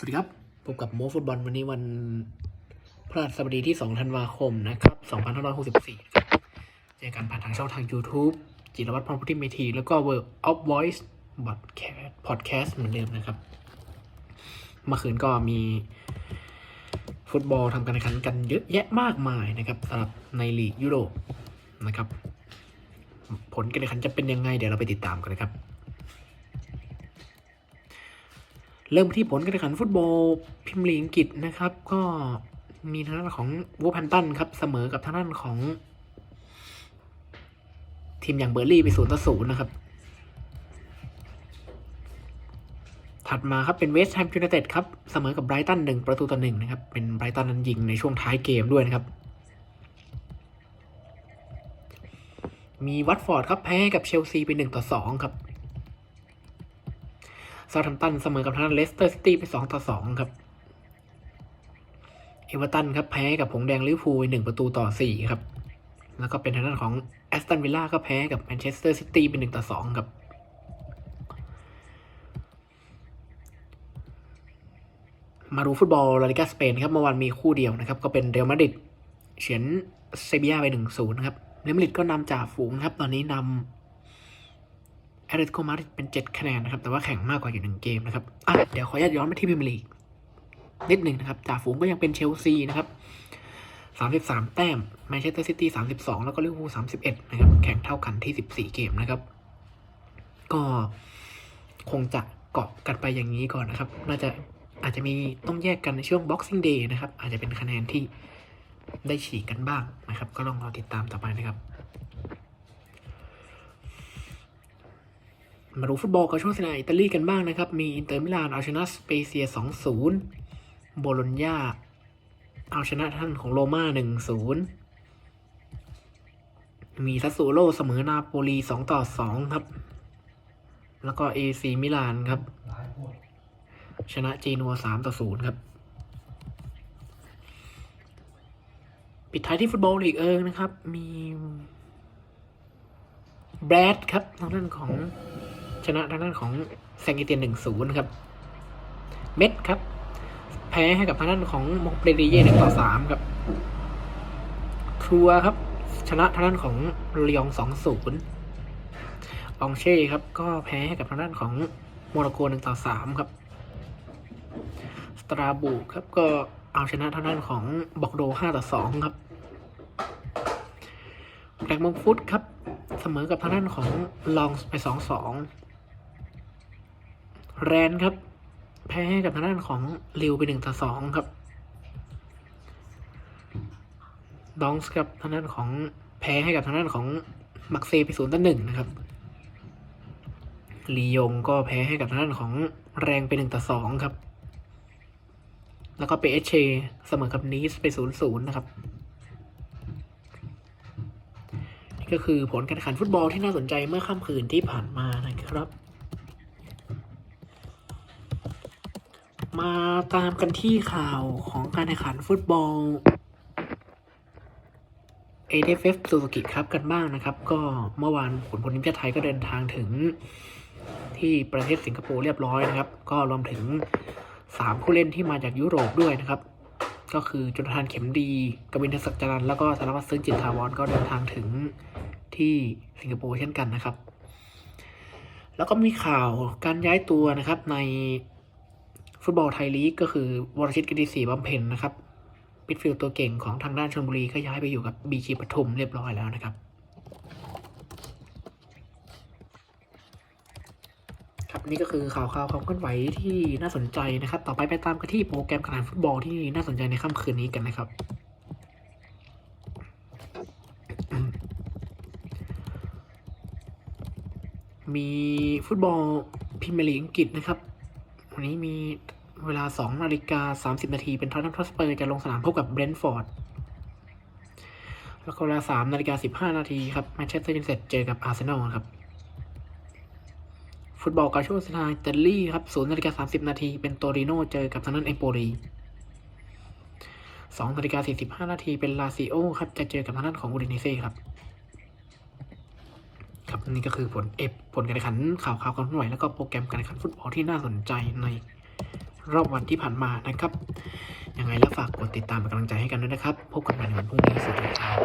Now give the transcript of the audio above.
สวัสดีครับพบกับโมฟุตบอลวันนี้วันพฤหัสบดีที่ 2 ธันวาคมนะครับ 2564ครับเจอกันผ่านทางช่องทาง YouTube จิรวัตรพรหมพุทธิเมธี แล้วก็ World of Voice Podcast Podcast เหมือนเดิมนะครับ เมื่อคืนก็มีฟุตบอลทำการแข่งขันกันเยอะแยะมากมายนะครับสำหรับในลีกยุโรปนะครับ ผลการแข่งขันจะเป็นยังไง เดี๋ยวเราไปติดตามกันนะครับ เริ่มที่ผลการแข่งขันฟุตบอลพรีมลีกอังกฤษนะครับ ก็มีทางด้านของวูแพนตันครับเสมอกับทางด้านของ ทีมอย่างเบอร์ลี่ไปศูนย์ต่อศูนย์นะครับ ถัดมาครับเป็นเวสต์แฮมยูไนเต็ดครับเสมอกับไบรตันหนึ่งประตูต่อหนึ่งนะครับ เป็นไบรตันนั้นยิงในช่วงท้ายเกมด้วยนะครับ มีวัตฟอร์ดครับแพ้กับเชลซีไปหนึ่งต่อสองครับ ซาทัมตันเสมอกับทางด้านเลสเตอร์ซิตี้ไปสองต่อสองครับ เอเวอร์ตันครับแพ้กับผงแดงลิเวอร์พูลหนึ่งประตูต่อสี่ครับ แล้วก็เป็นทางด้านของแอสตันวิลล่าก็แพ้กับแมนเชสเตอร์ซิตี้เป็นหนึ่งต่อสองครับมาดูฟุตบอลลาลิกาสเปนครับเมื่อวานมีคู่เดียวนะครับ ก็เป็นเรอัลมาดริดเฉียนเซบียาไปหนึ่งศูนย์นะครับเรอัลมาดริดก็นำจ่าฝูงครับ ตอนนี้นำ แอตเลติโกมาดริดเป็นเจ็ดคะแนนนะครับ แต่ว่าแข่งมากกว่าอยู่หนึ่งเกมนะครับอะเดี๋ยวขออนุญาตย้อนไปที่พรีเมียร์ลีกนิดหนึ่งนะครับจ่าฝูงก็ยังเป็นเชลซีนะครับสามสิบสามแต้มแมนเชสเตอร์ซิตี้สามสิบสองแล้วก็ลิเวอร์พูลสามสิบเอ็ดนะครับ แข่งเท่ากันที่สิบสี่เกมนะครับ ก็คงจะเกาะกันไปอย่างนี้ก่อนนะครับ น่าจะอาจจะมีต้องแยกกันในช่วง Boxing Day นะครับ อาจจะเป็นคะแนนที่ได้ฉีกกันบ้างนะครับ ก็ลองรอติดตามต่อไปนะครับ มาดูฟุตบอลกับช่วงสนามอิตาลีกันบ้างนะครับ มีอินเตอร์มิลานเอาชนะสเปเซีย 2-0 โบโลญญาเอาชนะท่านของโรม่า 1-0 มีซัสซูโรเสมอนาโปลี 2-2 ครับ แล้วก็เอซีมิลานครับ ชนะจีนัว 3-0 ครับ ปิดท้ายที่ฟุตบอลลีกเอิงนะครับ มีแบรดครับทางด้านของ ชนะทางด้านของแซงกิเตียนหนึ่งศูนย์ครับ เม็ดครับ แพ้ให้กับทางด้านของมงเปรีเย่หนึ่งต่อสามครับครัวครับ ชนะทางด้านของเลียงสองศูนย์องเช่ครับ ก็แพ้ให้กับทางด้านของโมร็อกโกหนึ่งต่อสามครับสตราบูครับก็เอาชนะทางด้านของบอกโดห้าต่อสองครับแบล็กมงฟุตครับ เสมอกับทางด้านของลองไปสองสอง แรนครับ แพ้ให้กับทางด้านของลิวไปหนึ่งต่อสองครับดองส์กับทางด้านของแพ้ให้กับทางด้านของมักเซไปศูนย์ต่อหนึ่งนะครับลียงก็แพ้ให้กับทางด้านของแรงไปหนึ่งต่อสองครับ แล้วก็เปเอชเชเสมอกับนีสไปศูนย์ศูนย์นะครับนี่ก็คือผลการแข่งขันฟุตบอลที่น่าสนใจเมื่อค่ำคืนที่ผ่านมานะครับ มาตามกันที่ข่าวของการแข่งขันฟุตบอล AFF ซูซูกิครับกันบ้างนะครับ ก็เมื่อวานขุนพลทีมชาติไทยก็เดินทางถึงที่ประเทศสิงคโปร์เรียบร้อยนะครับ ก็รวมถึงสามผู้เล่นที่มาจากยุโรปด้วยนะครับ ก็คือจุลธานเข็มดีกวินทศักดิ์จรันแล้วก็สารวัตรซึ้งจิตทาวรก็เดินทางถึงที่สิงคโปร์เช่นกันนะครับ แล้วก็มีข่าวการย้ายตัวนะครับใน ฟุตบอลไทยลีกก็คือวรชิตกิติศรีบำเพ็ญนะครับมิดฟิลด์ตัวเก่งของทางด้านชลบุรีก็ย้ายไปอยู่กับบีจีปทุมเรียบร้อยแล้วนะครับครับนี่ก็คือข่าวข่าวความเคลื่อนไหวที่น่าสนใจนะครับ ต่อไปไปตามกันที่โปรแกรมการฟุตบอลที่น่าสนใจในค่ำคืนนี้กันนะครับมีฟุตบอลพรีเมียร์ลีกอังกฤษนะครับ วันนี้มี เวลา 2 นาฬิกา 30 นาทีเป็นทอตแนมทอสเปอร์จะลงสนามพบกับเบรนท์ฟอร์ด แล้วก็เวลา 3 นาฬิกา 15 นาทีครับแมนเชสเตอร์ยูไนเต็ดเจอกับอาร์เซนอลครับ ฟุตบอลกาโชสนาอิตาลีครับ0นาฬิกา 30 นาทีเป็นโตริโนเจอกับทางนั้นเอโปรี2นาฬิกา 45 นาทีเป็นลาซิโอครับจะเจอกับทางด้านของอูดิเนเซ่ครับครับนี่ก็คือผลเอฟผลการแข่งขันข่าวข่าวความเคลื่อนไหวแล้วก็โปรแกรมการแข่งขันฟุตบอลที่น่าสนใจใน รอบวันที่ผ่านมานะครับ ยังไงแล้วฝากกดติดตามเป็นกำลังใจให้กันด้วยนะครับ พบกันใหม่ในวันพรุ่งนี้สวัสดีครับ